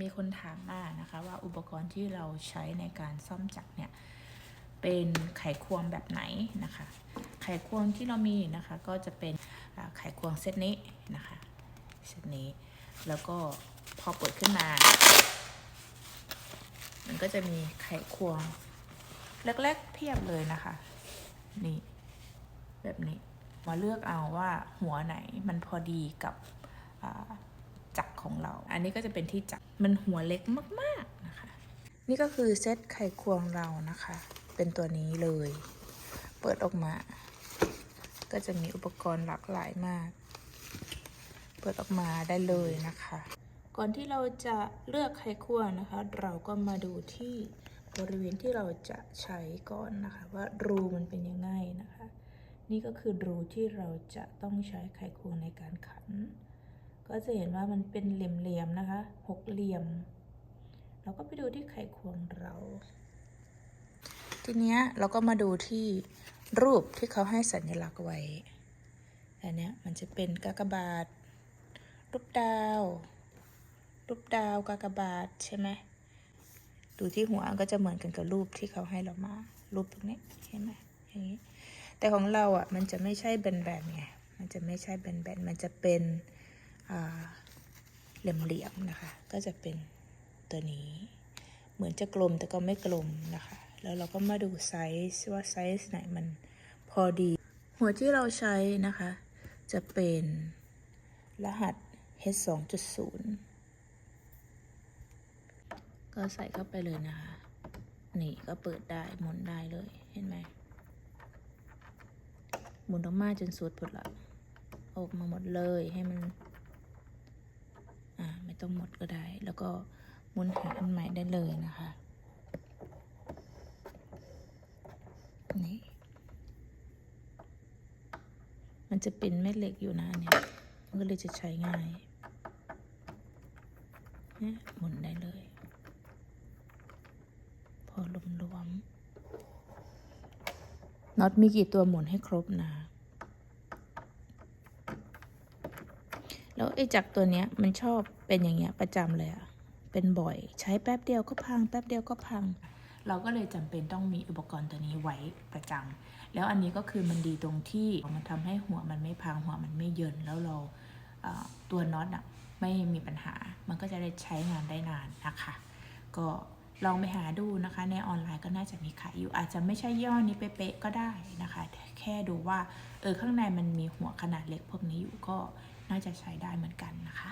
มีคนถามมานะคะว่าอุปกรณ์ที่เราใช้ในการซ่อมจักรเนี่ยเป็นไขควงแบบไหนนะคะ ไขควงที่เรามีนะคะก็จะเป็นไขควงเซตนี้นะคะเซตนี้ แล้วก็พอเปิดขึ้นมา มันก็จะมีไขควงเล็กๆเพียบเลยนะคะนี่แบบนี้มาเลือกเอาว่าหัวไหนมันพอดีกับาจักราอันนี้ก็จะเป็นที่จักรมันหัวเล็กมากๆนะคะ นี่ก็คือเซตไขควงเรานะคะ เป็นตัวนี้เลย เปิดออกมา ก็จะมีอุปกรณ์หลากหลายมาก เปิดออกมาได้เลยนะคะ ก่อนที่เราจะเลือกไขควงนะคะ เราก็มาดูที่บริเวณที่เราจะใช้ก่อนนะคะ ว่ารูมันเป็นยังไงนะคะ นี่ก็คือรูที่เราจะต้องใช้ไขควงในการขัน ก็จะเห็นว่ามันเป็นเหลี่ยมๆนะคะหกเหลี่ยม เราก็ไปดูที่ไขควงเรา ทีเนี้ยเราก็มาดูที่รูปที่เขาให้สัญลักษณ์ไว้อันเนี้ยมันจะเป็นกากบาท รูปดาว รูปดาวกากบาทใช่ไหมดูที่หัวก็จะเหมือนกันกับรูปที่เขาให้เรามา รูปตรงนี้เห็นไหมอย่างนี้ แต่ของเราอะมันจะไม่ใช่แบนๆไง มันจะไม่ใช่แบนๆ มันจะเป็น เหลี่ยมๆนะคะ ก็จะเป็นตัวนี้ เหมือนจะกลมแต่ก็ไม่กลมนะคะ แล้วเราก็มาดูไซส์ว่าไซส์ไหนมันพอดี หัวที่เราใช้นะคะ จะเป็นรหัส H 2.0 ก็ใส่เข้าไปเลยนะคะ นี่ก็เปิดได้หมุนได้เลยเห็นไหมหมุนออกมาจนสุดผดละออกมาหมดเลยให้มัน ต้องหมดก็ได้ แล้วก็หมุนหาอันใหม่ได้เลยนะคะ นี่ มันจะเป็นแม่เหล็กอยู่นะเนี่ยก็เลยจะใช้ง่ายเนี่ยหมุนได้เลย พอรวมๆน็อตมีกี่ตัวหมุนให้ครบนะ แล้วไอ้จักรตัวเนี้ยมันชอบเป็นอย่างเงี้ยประจำเลยอะเป็นบ่อย ใช้แป๊บเดียวก็พัง แป๊บเดียวก็พัง เราก็เลยจำเป็นต้องมีอุปกรณ์ตัวนี้ไว้ประจำแล้วอันนี้ก็คือมันดีตรงที่มันทำให้หัวมันไม่พังหัวมันไม่เยินแล้วเราตัวน็อตอะไม่มีปัญหา มันก็จะได้ใช้งานได้นานนะคะ ก็ลองไปหาดูนะคะ ในออนไลน์ก็น่าจะมีขายอยู่ อาจจะไม่ใช่ย่อนี้เป๊ะๆก็ได้นะคะ แค่ดูว่าเออข้างในมันมีหัวขนาดเล็กพวกนี้อยู่ก็ น่าจะใช้ได้เหมือนกันนะคะ